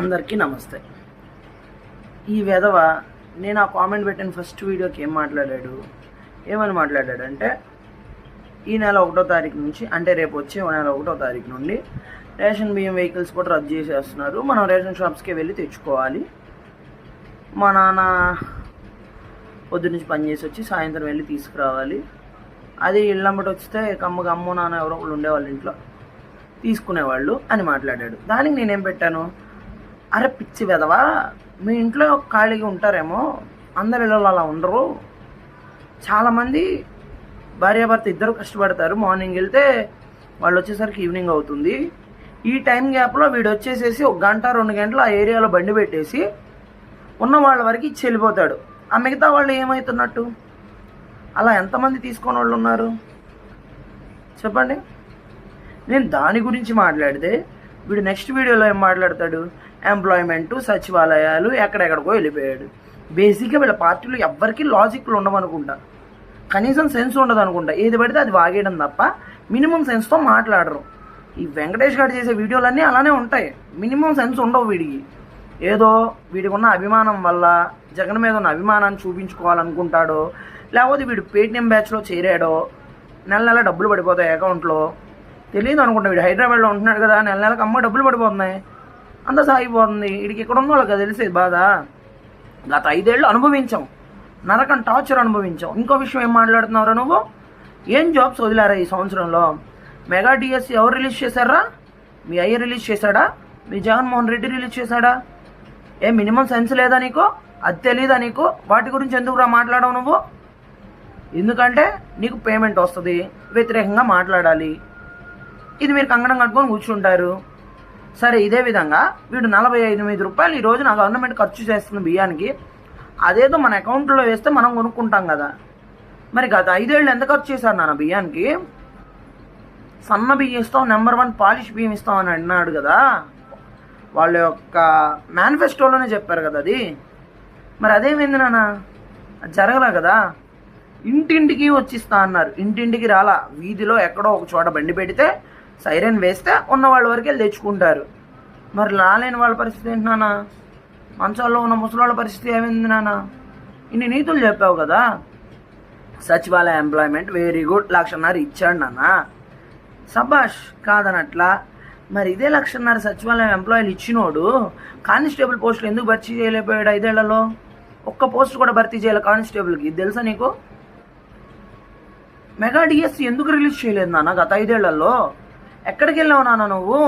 అందరికీ నమస్తే. ఈ వెధవ నేను ఆ కామెంట్ పెట్టిన ఫస్ట్ వీడియోకి ఏం మాట్లాడాడు? ఏమని మాట్లాడాడు అంటే ఈ నెల ఒకటో తారీఖు నుంచి అంటే రేపు వచ్చే నెల ఒకటో తారీఖు నుండి రేషన్ బియ్యం వెహికల్స్ కూడా రద్దు చేసేస్తున్నారు. మనం రేషన్ షాప్స్కి వెళ్ళి తెచ్చుకోవాలి. మా నాన్న పొద్దు నుంచి పనిచేసి వచ్చి సాయంత్రం వెళ్ళి తీసుకురావాలి. అది ఇళ్ళమ్మటి వస్తే కమ్మగా అమ్మ నాన్న ఎవరో ఒకళ్ళు ఉండేవాళ్ళు ఇంట్లో తీసుకునేవాళ్ళు అని మాట్లాడాడు. దానికి నేనేం పెట్టాను? అరే పిచ్చి వెదవా మీ ఇంట్లో ఖాళీగా ఉంటారేమో? అందరి ఇళ్ళలో అలా ఉండరు. చాలామంది భార్యాభర్త ఇద్దరు కష్టపడతారు. మార్నింగ్ వెళ్తే వాళ్ళు వచ్చేసరికి ఈవినింగ్ అవుతుంది. ఈ టైం గ్యాప్లో వీడు వచ్చేసేసి ఒక గంట రెండు గంటలు ఆ ఏరియాలో బండి పెట్టేసి ఉన్న వాళ్ళ వరకు ఇచ్చి వెళ్ళిపోతాడు. ఆ మిగతా వాళ్ళు ఏమవుతున్నట్టు అలా ఎంతమంది తీసుకొని వాళ్ళు ఉన్నారు? చెప్పండి. నేను దాని గురించి మాట్లాడితే వీడు నెక్స్ట్ వీడియోలో ఏం మాట్లాడతాడు? ఎంప్లాయ్మెంట్ సచివాలయాలు ఎక్కడెక్కడికో వెళ్ళిపోయాడు. బేసిక్గా వీళ్ళ పార్టీలో ఎవ్వరికి లాజిక్లు ఉండవనుకుంటా. కనీసం సెన్స్ ఉండదు అనుకుంటా ఏది పడితే అది వాగేయడం తప్ప మినిమం సెన్స్తో మాట్లాడరు. ఈ వెంకటేష్ గారు చేసే వీడియోలన్నీ అలానే ఉంటాయి. మినిమం సెన్స్ ఉండవు వీడికి. ఏదో వీడికి ఉన్న అభిమానం వల్ల జగన్ మీద ఉన్న అభిమానాన్ని చూపించుకోవాలనుకుంటాడో లేకపోతే వీడు పేటిఎం బ్యాచ్లో చేరాడో నెల నెల డబ్బులు పడిపోతాయి అకౌంట్లో. తెలియదు అనుకుంటా వీడు హైదరాబాద్లో ఉంటున్నాడు కదా నెల నెలకు అమ్మ డబ్బులు పడిపోతున్నాయి. అంతా సాగిపోతుంది వీడికి ఇక్కడ ఉన్న వాళ్ళకి తెలిసేది బాధ. గత ఐదేళ్ళు అనుభవించాం. నరకం టార్చర్ అనుభవించాం. ఇంకో విషయం ఏం మాట్లాడుతున్నావురా నువ్వు? ఏం జాబ్స్ వదిలారా ఈ సంవత్సరంలో? మెగా డిఎస్సి ఎవరు రిలీజ్ చేశారా? మీ అయ్య రిలీజ్ చేశాడా? మీ జగన్మోహన్ రెడ్డి రిలీజ్ చేశాడా? ఏ మినిమం సెన్స్ లేదా నీకు? అది తెలీదా నీకు? వాటి గురించి ఎందుకురా మాట్లాడవు నువ్వు? ఎందుకంటే నీకు పేమెంట్ వస్తుంది. వ్యతిరేకంగా మాట్లాడాలి. ఇది మీరు కంగడం కట్టుకొని కూర్చుంటారు. సరే ఇదే విధంగా వీడు నలభై ఎనిమిది రూపాయలు ఈ రోజు నా గవర్నమెంట్ ఖర్చు చేస్తున్న బియ్యానికి అదేదో మన అకౌంట్లో వేస్తే మనం కొనుక్కుంటాం కదా. మరి గత ఐదేళ్ళు ఎంత ఖర్చు చేశారు నాన్న బియ్యానికి? సన్న బియ్యం ఇస్తాం నెంబర్ వన్ పాలిష్ బియ్యం ఇస్తాం అని అన్నాడు కదా. వాళ్ళ యొక్క మేనిఫెస్టోలోనే చెప్పారు కదా అది. మరి అదేమైంది నాన్న? అది జరగలే కదా? ఇంటింటికి వచ్చిస్తా అన్నారు. ఇంటింటికి రాలా. వీధిలో ఎక్కడో ఒక చోట బండి పెడితే సైరన్ వేస్తే ఉన్న వాళ్ళ వరకు వెళ్ళి తెచ్చుకుంటారు. మరి రాలేని వాళ్ళ పరిస్థితి ఏంటి నాన్న? మంచాల్లో ఉన్న ముసలాళ్ళ పరిస్థితి ఏమైంది నాన్న? ఇన్ని నీతులు చెప్పావు కదా? సచివాలయ ఎంప్లాయ్మెంట్ వెరీ గుడ్ లక్షన్నర ఇచ్చాడు నాన్న. సబాష్ కాదనట్లా మరి ఇదే లక్షన్నర సచివాలయం ఎంప్లాయీలు ఇచ్చినోడు కానిస్టేబుల్ పోస్టులు ఎందుకు భర్తీ చేయలేకపోయాడు ఐదేళ్ళలో? ఒక్క పోస్ట్ కూడా భర్తీ చేయాలి కానిస్టేబుల్కి. ఇది తెలుసా నీకు? మెగా డిఎస్సి ఎందుకు రిలీజ్ చేయలేదు నాన్న గత ఐదేళ్ళలో? ఎక్కడికి వెళ్ళావు నాన్న నువ్వు?